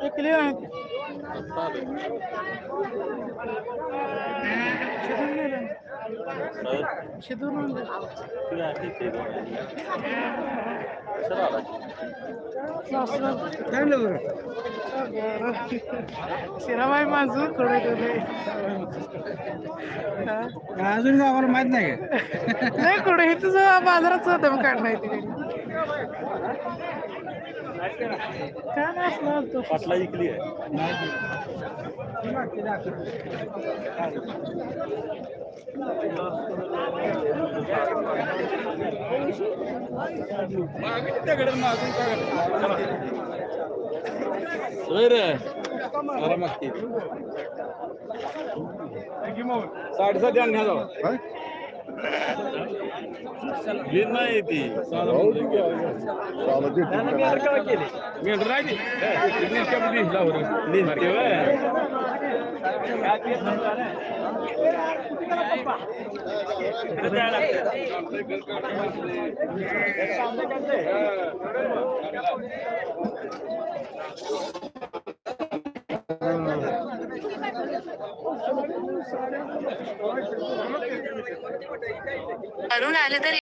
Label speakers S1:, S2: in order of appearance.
S1: Ekliyorum. शिराबाई माझू कडे
S2: अजून आम्हाला माहीत नाही का?
S1: नाही कडे हे तुझं बाजारात दम काढलाय तिकडे काय नाही असणार तो?
S3: पाटला इकली आहे.
S2: साडेसात आणण्या जाऊ
S3: للماء دي صالة
S2: انا مين ركبك لي مين رايدي مين كم دي لا ورا مين كم
S4: अरुण आले तरी